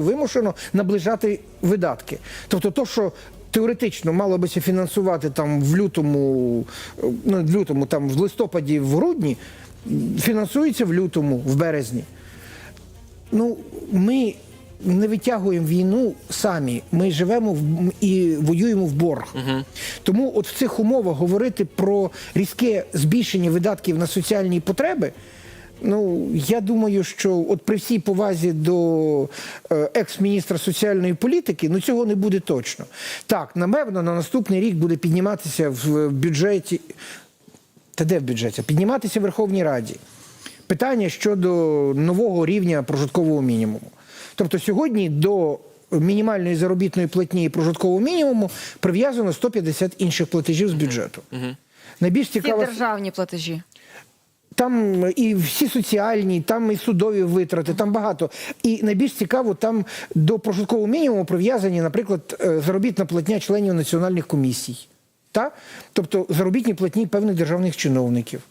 вимушено наближати видатки. Тобто, то, що теоретично мало би ся фінансувати там в лютому, ну, в лютому, там в листопаді, в грудні, фінансується в лютому, в березні. Ну, ми не витягуємо війну самі. Ми живемо в, і воюємо в борг. Тому, от в цих умовах говорити про різке збільшення видатків на соціальні потреби. Ну, я думаю, що от при всій повазі до е, екс-міністра соціальної політики, ну цього не буде точно. Так, напевно, на наступний рік буде підніматися в бюджеті. Та де в бюджеті? Підніматися в Верховній Раді. Питання щодо нового рівня прожиткового мінімуму. Тобто сьогодні до мінімальної заробітної платні і прожиткового мінімуму прив'язано 150 інших платежів з бюджету. Найбільш Всі цікаво, державні платежі. Там і всі соціальні, там і судові витрати, там багато. І найбільш цікаво, там до прожиткового мінімуму прив'язані, наприклад, е, заробітна платня членів національних комісій. Та? Тобто заробітні платні певних державних чиновників.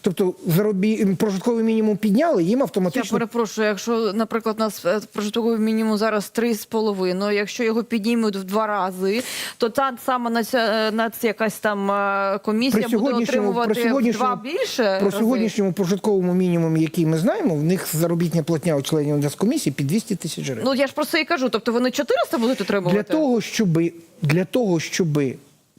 Тобто заробі... прожитковий мінімум підняли, їм автоматично. Я перепрошую, якщо, наприклад, у нас е, прожитковий мінімум зараз 3,5, якщо його піднімуть в два рази, то та сама наця... нац... якась там е, комісія буде отримувати в два більше про рази? сьогоднішньому прожитковому мінімумі, який ми знаємо, в них заробітня платня у членів Нацкомісії під 200 тисяч гривень. Ну я ж про це і кажу. Тобто вони 400 будуть отримувати? Для того, щоб, для того, щоб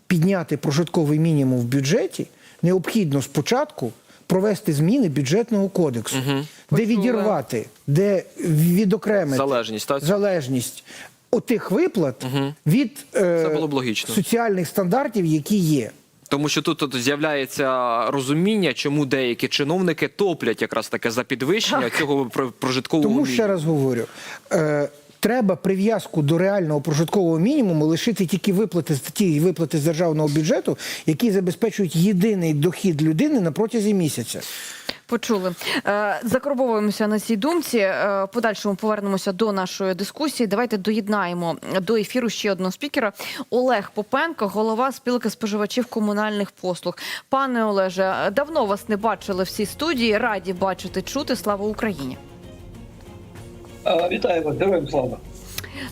підняти прожитковий мінімум в бюджеті, необхідно спочатку провести зміни бюджетного кодексу, де Почула. відірвати, де відокремити Залежність, так? залежність отих виплат від е, Це було б логічно. соціальних стандартів, які є. Тому що тут, тут з'являється розуміння, чому деякі чиновники топлять якраз таке за підвищення цього про- прожиткового Тому ще раз говорю. Е, Треба прив'язку до реального прожиткового мінімуму лишити тільки виплати ті виплати з державного бюджету, які забезпечують єдиний дохід людини на протязі місяця. Почули. Е, Закарбовуємося на цій думці. Е, Подальшому повернемося до нашої дискусії. Давайте доєднаємо до ефіру ще одного спікера. Олег Попенко, голова спілки споживачів комунальних послуг. Пане Олеже, давно вас не бачили в цій студії. Раді бачити, чути. Слава Україні. А, Вітаю вас, героям слава.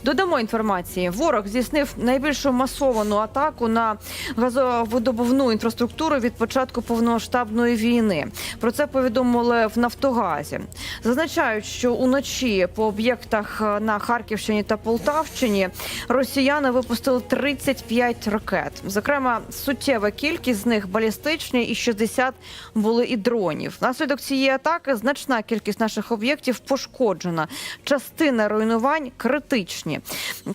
Додамо інформації. Ворог здійснив найбільшу масовану атаку на газовидобувну інфраструктуру від початку повномасштабної війни. Про це повідомили в Нафтогазі. Зазначають, що уночі по об'єктах на Харківщині та Полтавщині росіяни випустили 35 ракет. Зокрема, суттєва кількість з них балістичні, і 60 були і дронів. Внаслідок цієї атаки значна кількість наших об'єктів пошкоджена. Частина руйнувань критичні.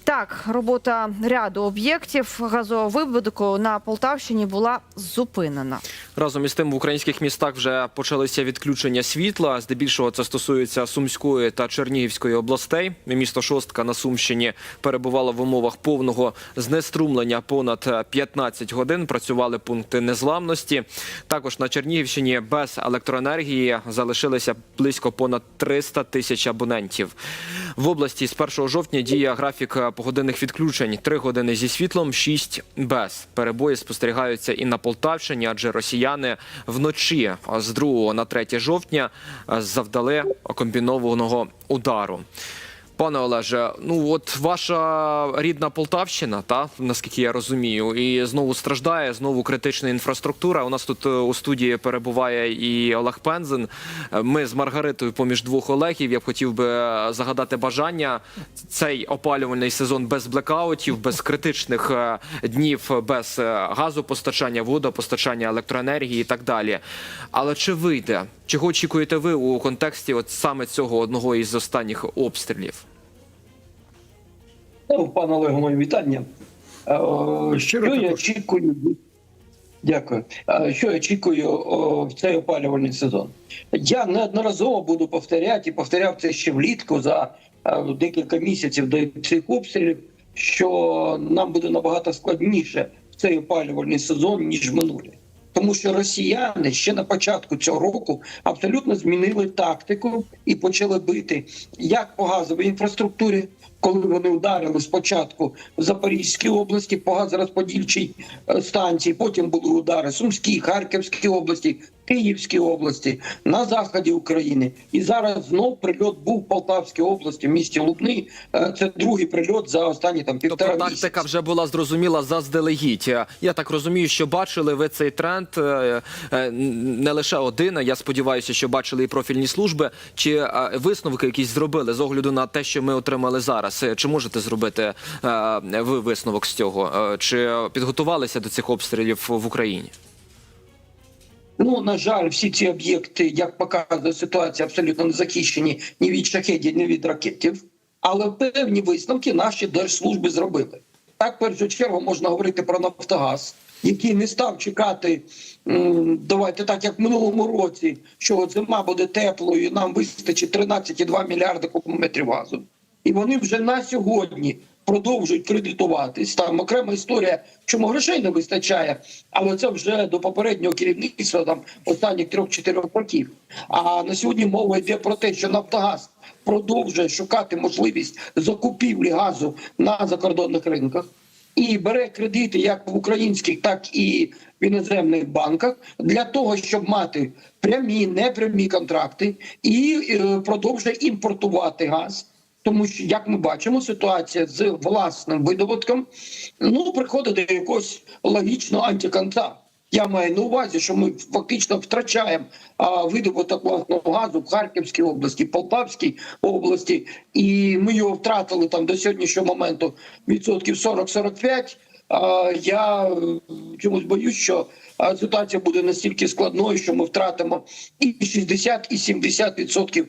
Так, робота ряду об'єктів газовидобутку на Полтавщині була зупинена. Разом із тим в українських містах вже почалися відключення світла. Здебільшого це стосується Сумської та Чернігівської областей. Місто Шостка на Сумщині перебувало в умовах повного знеструмлення понад 15 годин. Працювали пункти незламності. Також на Чернігівщині без електроенергії залишилися близько понад 300 тисяч абонентів. В області з 1 жовтня діє графік погодинних відключень: 3 години зі світлом, 6 без. Перебої спостерігаються і на Полтавщині, адже росіяни вночі з 2 на 3 жовтня завдали комбінованого удару. Пане Олеже, ну от ваша рідна Полтавщина, та наскільки я розумію, і знову страждає, знову критична інфраструктура. У нас тут е, у студії перебуває і Олег Пензен. Е, Ми з Маргаритою поміж двох Олегів. Я б хотів би е, загадати бажання цей опалювальний сезон без блекаутів, без критичних днів, без газопостачання, водопостачання, електроенергії і так далі. Але чи вийде? Чого очікуєте ви у контексті от саме цього одного із останніх обстрілів? Ну, пане Олегу, моє вітання. Е, Що я очікую? Дякую. Е, Що я очікую в цей опалювальний сезон? Я неодноразово буду повторяти і повторяв це ще влітку за е, декілька місяців до цих обстрілів, що нам буде набагато складніше в цей опалювальний сезон, ніж минулі. Тому що росіяни ще на початку цього року абсолютно змінили тактику і почали бити як по газовій інфраструктурі, коли вони ударили спочатку в Запорізькій області по газорозподільчій е, станції, потім були удари Сумській, Харківській області, Київській області, на заході України. І зараз знов прильот був в Полтавській області, в місті Лубни. Е, Це другий прильот за останні там півтора Тобто місяці. тактика вже була зрозуміла заздалегідь. Е, Я так розумію, що бачили ви цей тренд е, не лише один. Я сподіваюся, що бачили і профільні служби. Чи висновки якісь зробили з огляду на те, що ми отримали зараз? Чи можете зробити ви висновок з цього? Чи підготувалися до цих обстрілів в Україні? Ну на жаль, всі ці об'єкти, як показує ситуація, абсолютно не захищені ні від шахедів, ні від ракетів. Але певні висновки наші держслужби зробили. Так, в першу чергу можна говорити про Нафтогаз, який не став чекати. Давайте так, як в минулому році, що зима буде теплою, нам вистачить 13,2 мільярди кубометрів газу. І вони вже на сьогодні продовжують кредитуватись. Там окрема історія, чому грошей не вистачає, але це вже до попереднього керівництва там останніх трьох-чотирьох років. А на сьогодні мова йде про те, що Нафтогаз продовжує шукати можливість закупівлі газу на закордонних ринках і бере кредити як в українських, так і в іноземних банках для того, щоб мати прямі, непрямі контракти і е, продовжує імпортувати газ. Тому що, як ми бачимо, ситуація з власним видобутком ну приходить до якогось логічного антиконца. Я маю на увазі, що ми фактично втрачаємо а, видобуток власного газу в Харківській області, Полтавській області, і ми його втратили там до сьогоднішнього моменту відсотків 40-45. Я е, чомусь боюсь, що ситуація буде настільки складною, що ми втратимо і 60, і 70 відсотків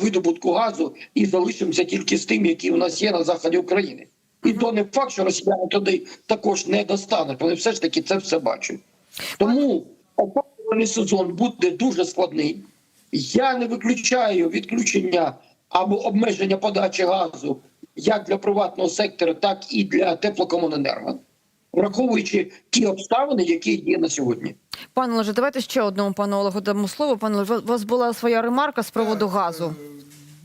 видобутку газу, і залишимося тільки з тим, який у нас є на заході України. І то не факт, що росіяни туди також не достануть. Вони все ж таки це все бачать. Тому опалювальний сезон буде дуже складний. Я не виключаю відключення або обмеження подачі газу як для приватного сектора, так і для теплокомуненерго, враховуючи ті обставини, які є на сьогодні. Пане Олеже, давайте ще одному пану Олегу дамо слово. Пане Олеже, у вас була своя ремарка з приводу газу.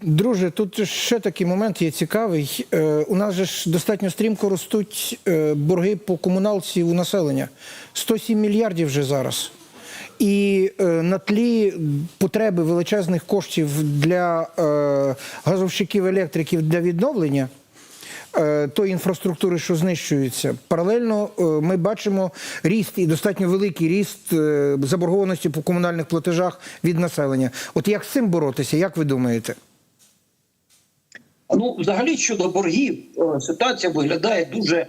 Друже, тут ще такий момент є цікавий. Е, у нас же ж достатньо стрімко ростуть е, борги по комуналці у населення. 107 мільярдів вже зараз. І е, на тлі потреби величезних коштів для е, газовщиків електриків для відновлення е, тої інфраструктури, що знищується, паралельно е, ми бачимо ріст і достатньо великий ріст е, заборгованості по комунальних платежах від населення. От як з цим боротися, як ви думаєте? Ну, взагалі щодо боргів, ситуація виглядає дуже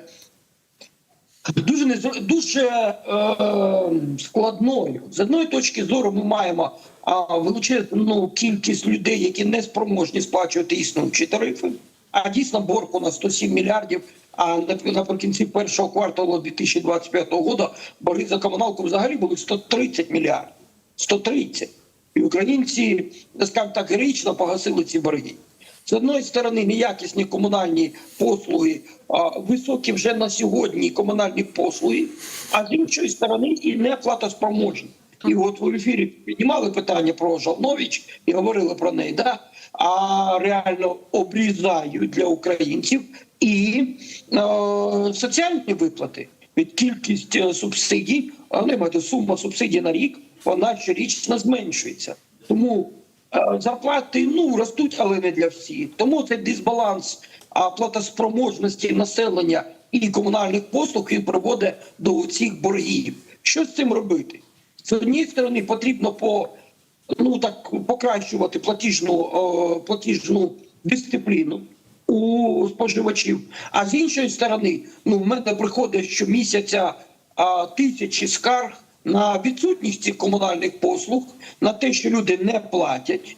дуже незр- дуже е, складною. З одної точки зору, ми маємо а, величезну кількість людей, які не спроможні сплачувати існуючі тарифи. А дійсно борг у нас 107 мільярдів. А наприкінці першого кварталу 2025 року борги за комуналку взагалі були 130 мільярдів. 130. І українці, скажімо так, героїчно погасили ці борги. З одної сторони, неякісні комунальні послуги, високі вже на сьогодні комунальні послуги, а з іншої сторони і неплатоспроможні. І от в ефірі піднімали питання про Жолнович і говорили про неї, да? а реально обрізають для українців і е, соціальні виплати від кількість е, субсидій, а не сума субсидій на рік, вона щорічно зменшується. Тому Зарплати ну ростуть, але не для всіх. Тому цей дисбаланс платоспроможності населення і комунальних послуг і приводить до цих боргів. Що з цим робити? З однієї сторони потрібно по ну так покращувати платіжну е, платіжну дисципліну у споживачів. А з іншої сторони, ну в мене приходить щомісяця а, тисячі скарг на відсутність цих комунальних послуг, на те, що люди не платять.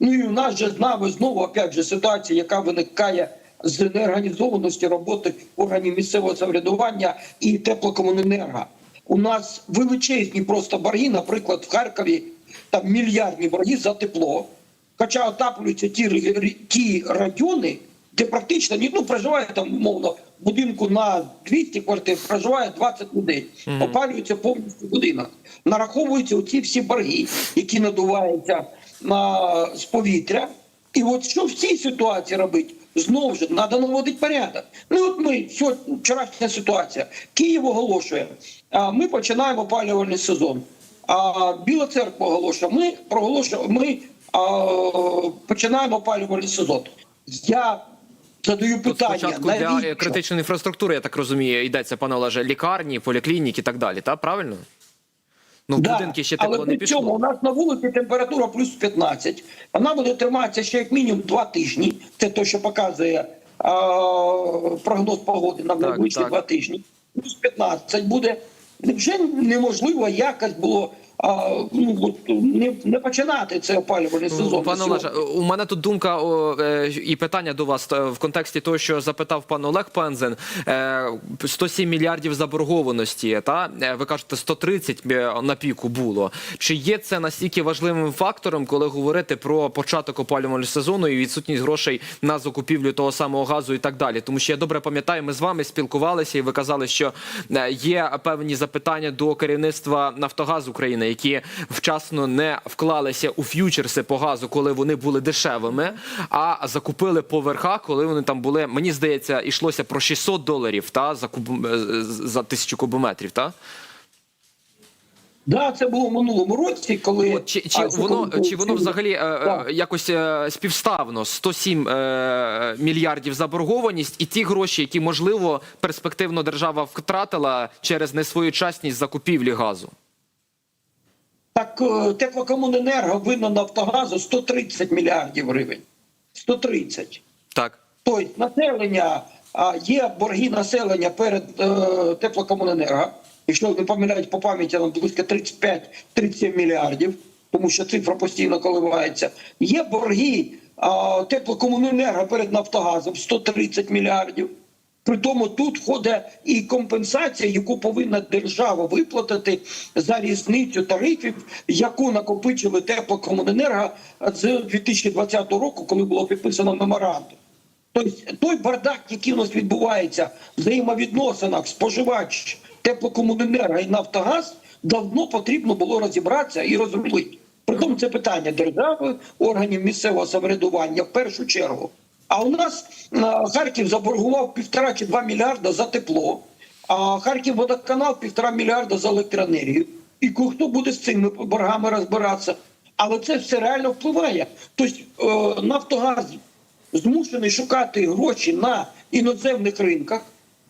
Ну і у нас же з нами знову опять же ситуація, яка виникає з неорганізованості роботи органів місцевого самоврядування і теплокомуненерго. У нас величезні просто борги, наприклад, в Харкові там мільярдні борги за тепло. Хоча отаплюються ті, ті райони, де практично ну, проживає там, умовно, будинку на 200 квартир, проживає 20 людей. Опалюється повністю будинок. Нараховуються оці всі борги, які надуваються на, з повітря. І от що в цій ситуації робити? Знову ж треба наводити порядок. Ну от ми сьогодні, вчорашня ситуація. Київ оголошує, а ми починаємо опалювальний сезон. а, Біла церква оголошує, ми проголошуємо, ми а, починаємо опалювальний сезон. Я задаю питання, спочатку для критичної інфраструктури, я так розумію, йдеться, пане Олеже, лікарні, поліклініки і так далі, та правильно? Ну, в Да, будинки ще але тепло не при цьому пішло. у нас на вулиці температура плюс 15. Вона буде триматися ще як мінімум два тижні. Це те, що показує а, прогноз погоди на найближчі два тижні. Плюс 15 буде. Вже неможливо якось було а, ну, от, не, не починати цей опалювальний сезон. Пане Олеже, у мене тут думка о, е, і питання до вас е, в контексті того, що запитав пан Олег Пензен. Е, 107 мільярдів заборгованості, та Е, ви кажете, 130 на піку було. Чи є це настільки важливим фактором, коли говорити про початок опалювального сезону і відсутність грошей на закупівлю того самого газу і так далі? Тому що я добре пам'ятаю, ми з вами спілкувалися, і ви казали, що є певні запитання до керівництва Нафтогаз України, які вчасно не вклалися у ф'ючерси по газу, коли вони були дешевими, а закупили по верхах, коли вони там були. Мені здається, йшлося про 600 доларів та за куб е, за тисячу кубометрів. Та Да, це було в минулому році, коли От чи, чи а, воно коли- чи воно взагалі е, е, якось е, співставно 107 е, мільярдів заборгованість і ті гроші, які можливо перспективно держава втратила через несвоєчасність закупівлі газу. Так е, теплокомуненерго винно Нафтогазу 130 мільярдів гривень. 130. Так. Тобто населення а, є борги населення перед е, теплокомуненерго. Якщо не помиляють по пам'яті, там близько 35-37 мільярдів, тому що цифра постійно коливається. Є борги а, теплокомуненерго перед Нафтогазом 130 мільярдів. При тому тут входить і компенсація, яку повинна держава виплатити за різницю тарифів, яку накопичили теплокомуненерго з 2020 року, коли було підписано меморандум. Тобто той бардак, який у нас відбувається в взаємовідносинах споживач теплокомуненерго і Нафтогаз, давно потрібно було розібратися і розробити. Притому це питання держави, органів місцевого самоврядування в першу чергу. А у нас Харків заборгував півтора чи два мільярда за тепло, а Харків водоканал півтора мільярда за електроенергію. І хто буде з цими боргами розбиратися? Але це все реально впливає. Тобто е, Нафтогаз змушений шукати гроші на іноземних ринках,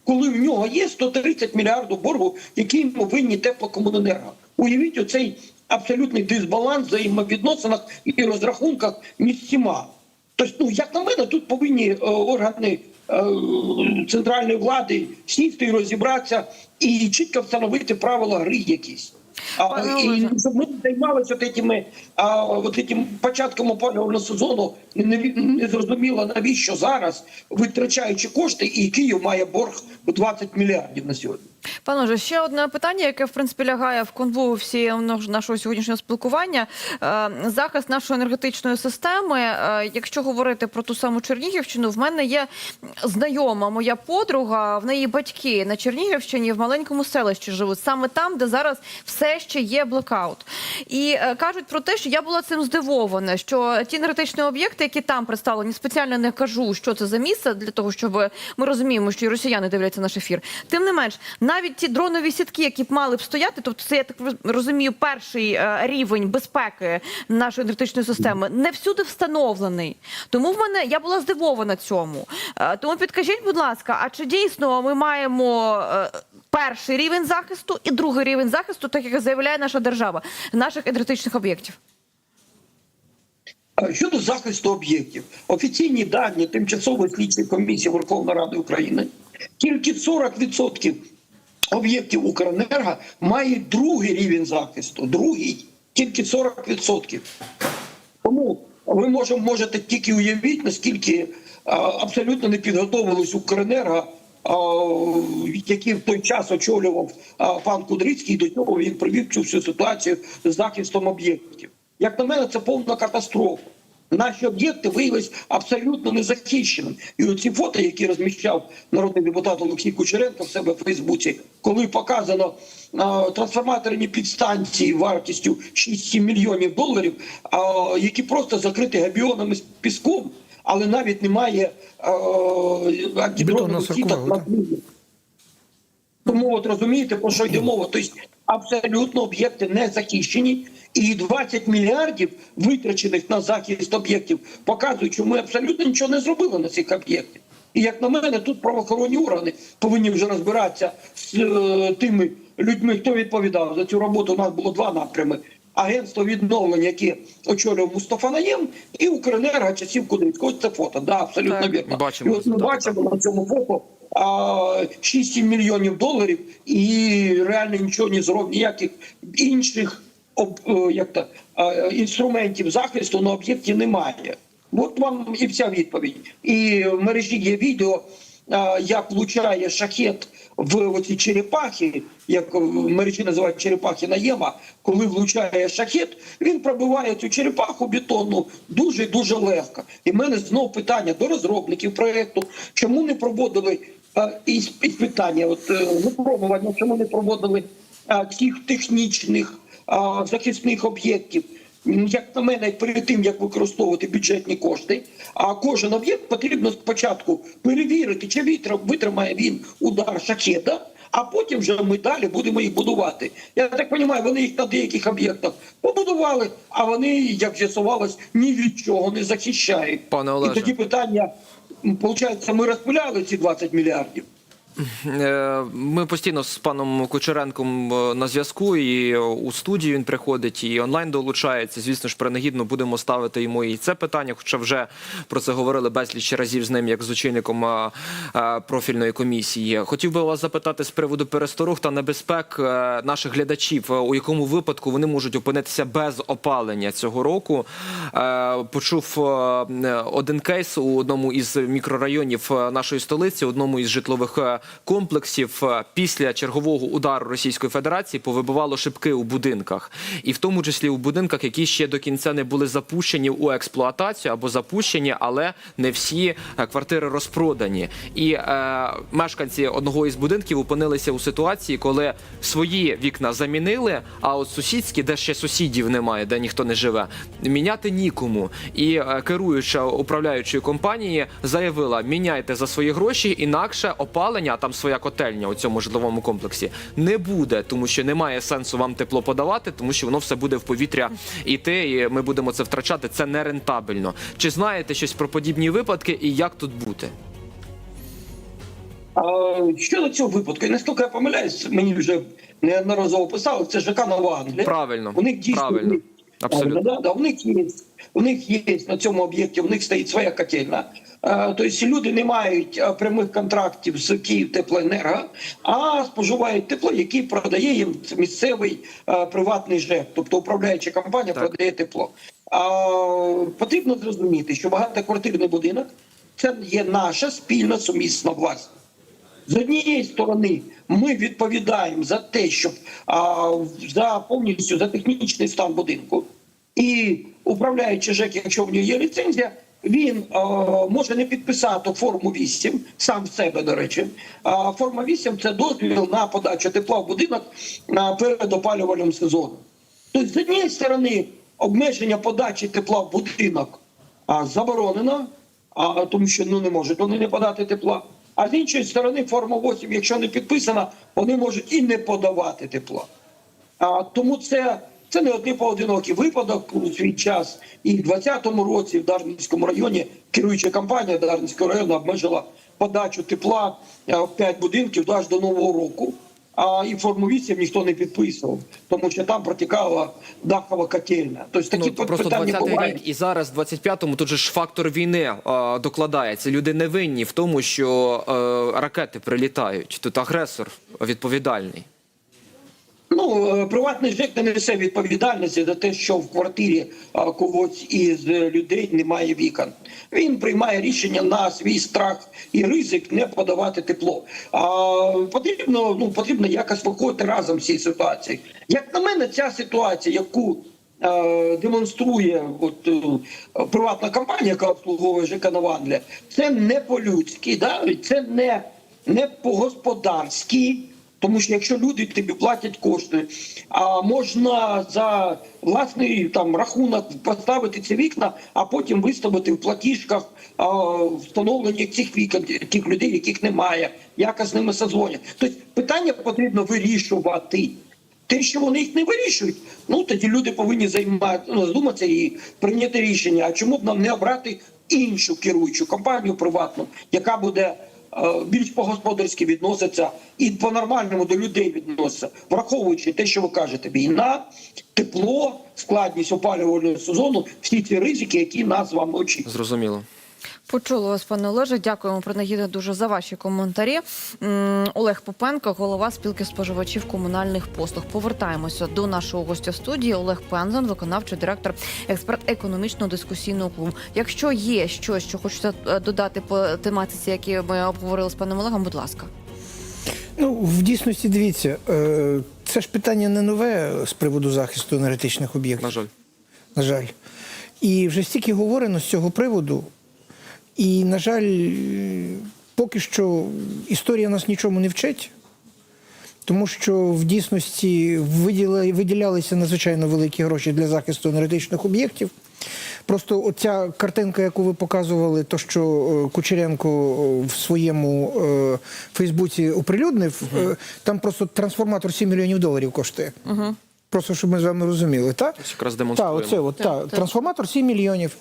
коли в нього є 130 мільярдів боргу, які йому винні теплокомуненерго. Уявіть оцей абсолютний дисбаланс взаємовідносинах і розрахунках між всіма. Тобто, ну як на мене, тут повинні е, органи е, центральної влади сісти і розібратися і чітко встановити правила гри якісь. А, і щоб ми займалися от этими, а, от этим початком опалювального сезону, не, не зрозуміло навіщо зараз, витрачаючи кошти, і Київ має борг у 20 мільярдів на сьогодні. ПанеОже, ще одне питання, яке в принципі лягає в конву всієї нашого сьогоднішнього спілкування. Е, Захист нашої енергетичної системи. Е, Якщо говорити про ту саму Чернігівщину, в мене є знайома моя подруга, в неї батьки на Чернігівщині в маленькому селищі живуть, саме там, де зараз все ще є блекаут. І е, кажуть про те, що я була цим здивована, що ті енергетичні об'єкти, які там представлені, спеціально не кажу, що це за місце, для того, щоб ми розуміємо, що і росіяни дивляться наш ефір. Тим не менш, навіть ті дронові сітки, які б мали б стояти, тобто це я так розумію, перший е, рівень безпеки нашої енергетичної системи, не всюди встановлений. Тому в мене я була здивована цьому. Е, Тому підкажіть, будь ласка, а чи дійсно ми маємо е, перший рівень захисту і другий рівень захисту, так як заявляє наша держава, наших енергетичних об'єктів? Щодо захисту об'єктів, офіційні дані тимчасової слідчої комісії Верховної Ради України, тільки 40% об'єктів Укренерго мають другий рівень захисту. Другий, тільки 40%. Тому ви може, можете тільки уявити, наскільки а, абсолютно не підготовились Укренерго, який в той час очолював а, пан Кудрицький, і до цього він привів цю всю ситуацію з захистом об'єктів. Як на мене, це повна катастрофа. Наші об'єкти виявилися абсолютно незахищеними. І оці фото, які розміщав народний депутат Олексій Кучеренко в себе в Фейсбуці, коли показано а, трансформаторні підстанції вартістю 6-7 мільйонів доларів, а, які просто закриті габіонами з піском, але навіть немає а, антидронових сіток на Тому от розумієте, про що йде мова. Тобто, абсолютно об'єкти не захищені. І 20 мільярдів витрачених на захист об'єктів показують, що ми абсолютно нічого не зробили на цих об'єктах. І як на мене, тут правоохоронні органи повинні вже розбиратися з е, тими людьми, хто відповідав за цю роботу. У нас було два напрями: агентство відновлення, яке очолював Мустафа Наєм, і Укренерго часів Кудрицького. Ось це фото. Да, абсолютно Так. вірно. Бачимо І от ми результати, бачимо на цьому фото а, 6-7 мільйонів доларів, і реально нічого не зробив, ніяких інших об, е, як е, інструментів захисту на об'єкті немає. От вам і вся відповідь. І в мережі є відео, як влучає шахет в оці черепахи, як в мережі називають черепахи наєма. Коли влучає шахет, він пробиває цю черепаху бетонну дуже дуже легко. І в мене знов питання до розробників проекту, чому не проводили із питання, от е, випробування, чому не проводили цих технічних захисних об'єктів. Як на мене, перед тим як використовувати бюджетні кошти, а кожен об'єкт потрібно спочатку перевірити, чи вітра- витримає він удар шахеда, а потім вже ми далі будемо їх будувати. Я так розумію, вони їх на деяких об'єктах побудували, а вони, як з'ясувалось, ні від чого не захищають. Пане І тоді питання, виходить, ми розпиляли ці 20 мільярдів. Е, Ми постійно з паном Кучеренком е, на зв'язку, і у студію він приходить, і онлайн долучається. Звісно ж, принагідно будемо ставити йому і це питання, хоча вже про це говорили безліч разів з ним, як з очільником е, е, профільної комісії. Хотів би вас запитати з приводу пересторог та небезпек е, наших глядачів, е, у якому випадку вони можуть опинитися без опалення цього року. Е, Почув е, один кейс у одному із мікрорайонів е, нашої столиці, одному із житлових е, комплексів е, після чергового удару Російської Федерації повибивало шибки у будинках, і в тому числі у будинках, які ще до кінця не були запущені у експлуатацію або запущені, але не всі е, квартири розпродані. І е, мешканці одного із будинків опинилися у ситуації, коли свої вікна замінили, а от сусідські, де ще сусідів немає, де ніхто не живе, міняти нікому. І е, керуюча управляючої компанії заявила: міняйте за свої гроші, інакше опалення, а там своя котельня у цьому житловому комплексі не буде, тому що немає сенсу вам тепло подавати, тому що воно все буде в повітря іти, і ми будемо це втрачати. Це нерентабельно. Чи знаєте щось про подібні випадки і як тут бути? А, щодо цього випадку, наскільки я помиляюсь, мені вже неодноразово писали, це ЖК Нова Англія. Правильно, У них дійсно правильно. Абсолютно. Да, да, у них є у них є на цьому об'єкті, у них стоїть своя котельна. Е, Тобто люди не мають е, прямих контрактів з Київтеплоенерго, а споживають тепло, яке продає їм місцевий е, приватний ЖЕК, тобто управляюча компанія Так. продає тепло. Потрібно зрозуміти, що багатоквартирний будинок це є наша спільна сумісна власність. З однієї сторони, ми відповідаємо за те, щоб а, за повністю за технічний стан будинку, і управляючи ЖЕК, якщо в нього є ліцензія, він а, може не підписати форму 8, сам в себе, до речі. А форма 8 – це дозвіл на подачу тепла в будинок а, перед опалювальним сезоном. Тобто, з однієї сторони, обмеження подачі тепла в будинок а, заборонено, а, тому що ну, не можуть вони не подати тепла. А з іншої сторони, форма 8, якщо не підписана, вони можуть і не подавати тепла. А, тому це, це не один поодинокий випадок у свій час. І в 2020 році в Дарницькому районі керуюча компанія Дарницького району обмежила подачу тепла е, в 5 будинків аж до Нового року. А і форму 8 ніхто не підписував, тому що там протікала дахова котельня. Тобто такі Ну, просто 20-й рік і зараз, в 25-му, тут же ж фактор війни е, докладається. Люди не винні в тому, що е, ракети прилітають. Тут агресор відповідальний. Ну, е, приватний ЖЕК не несе відповідальності за те, що в квартирі когось із е, людей немає вікон. Він приймає рішення на свій страх і ризик не подавати тепло. А потрібно, ну потрібно якось виходити разом з цієї ситуації. Як на мене, ця ситуація, яку е, демонструє от, приватна компанія, яка обслуговує ЖК Нова це не по-людськи, да? це не, не по-господарськи. Тому що якщо люди тобі платять кошти, а можна за власний там рахунок поставити ці вікна, а потім виставити в платіжках встановлення цих вікон, тих людей, яких немає, якось з ними созвонять. Тобто питання потрібно вирішувати. те, що вони їх не вирішують, ну тоді люди повинні займати ну, і прийняти рішення. А чому б нам не обрати іншу керуючу компанію приватну, яка буде більш по-господарськи відноситься і по-нормальному до людей відноситься, враховуючи те, що ви кажете, війна, тепло, складність опалювального сезону, всі ці ризики, які нас з вами очікують. Зрозуміло. Почули вас, пане Олеже. Дякуємо принагідно дуже за ваші коментарі. Олег Попенко, голова спілки споживачів комунальних послуг. Повертаємося до нашого гостя студії. Олег Пензен, виконавчий директор, експерт економічного дискусійного клубу. Якщо є щось, що хочете е, додати по тематиці, які ми обговорили з паном Олегом, будь ласка. Ну, в дійсності дивіться, е, це ж питання не нове з приводу захисту енергетичних об'єктів. На жаль. на жаль. І вже стільки говорено з цього приводу. І, на жаль, е, поки що історія нас нічому не вчить, тому що в дійсності виділя- виділялися надзвичайно великі гроші для захисту енергетичних об'єктів. Просто оця картинка, яку ви показували, то що е, Кучеренко е, в своєму Фейсбуці оприлюднив, е, там просто трансформатор 7 мільйонів доларів коштує. Просто щоб ми з вами розуміли, так? Якраз Так, демонструємо. оце от, Так, та, так. трансформатор 7 мільйонів.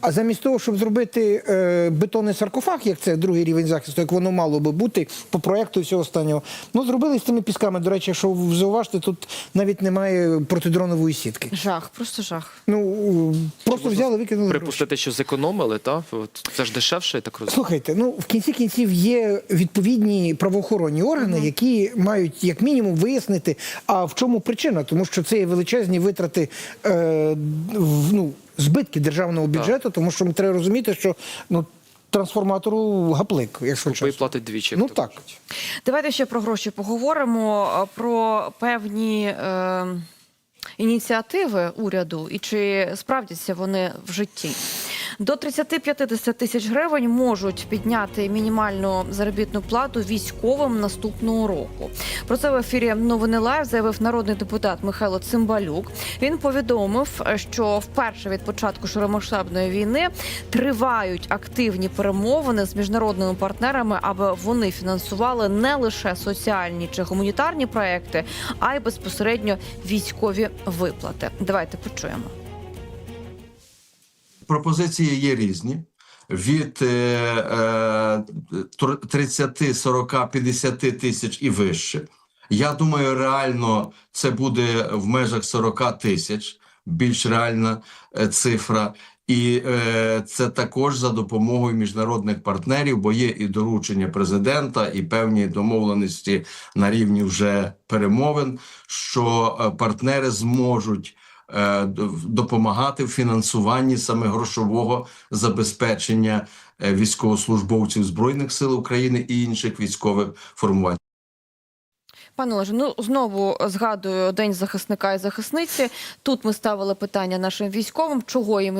А замість того, щоб зробити е, бетонний саркофаг, як це другий рівень захисту, як воно мало би бути по проекту і всього останнього, ну зробили з тими пісками. До речі, ви зауважте, тут навіть немає протидронової сітки. Жах, просто жах. Ну просто взяли, викинули. гроші. Що зекономили, та це ж дешевше, я так розумію. Слухайте, ну в кінці кінців є відповідні правоохоронні органи, які мають як мінімум вияснити, а в чому причина, тому що це є величезні витрати е, в- ну, збитки державного бюджету, тому що ми треба розуміти, що ну трансформатору гаплик, якщо Купий чесно. платить двічі. Ну так. кажуть. Давайте ще про гроші поговоримо про певні е, ініціативи уряду і чи справдяться вони в житті. До 30-50 тисяч гривень можуть підняти мінімальну заробітну плату військовим наступного року. Про це в ефірі новини Лайв заявив народний депутат Михайло Цимбалюк. Він повідомив, що вперше від початку широмасштабної війни тривають активні перемовини з міжнародними партнерами, аби вони фінансували не лише соціальні чи гуманітарні проекти, а й безпосередньо військові виплати. Давайте почуємо. Пропозиції є різні. Від е, е, 30, 40, 50 тисяч і вище. Я думаю, реально це буде в межах 40 тисяч, більш реальна е, цифра. І е, це також за допомогою міжнародних партнерів, бо є і доручення президента, і певні домовленості на рівні вже перемовин, що е, партнери зможуть допомагати в фінансуванні саме грошового забезпечення е, військовослужбовців збройних сил України і інших військових формувань. Пане Олеже, ну знову згадую День захисника і захисниці. Тут ми ставили питання нашим військовим, чого їм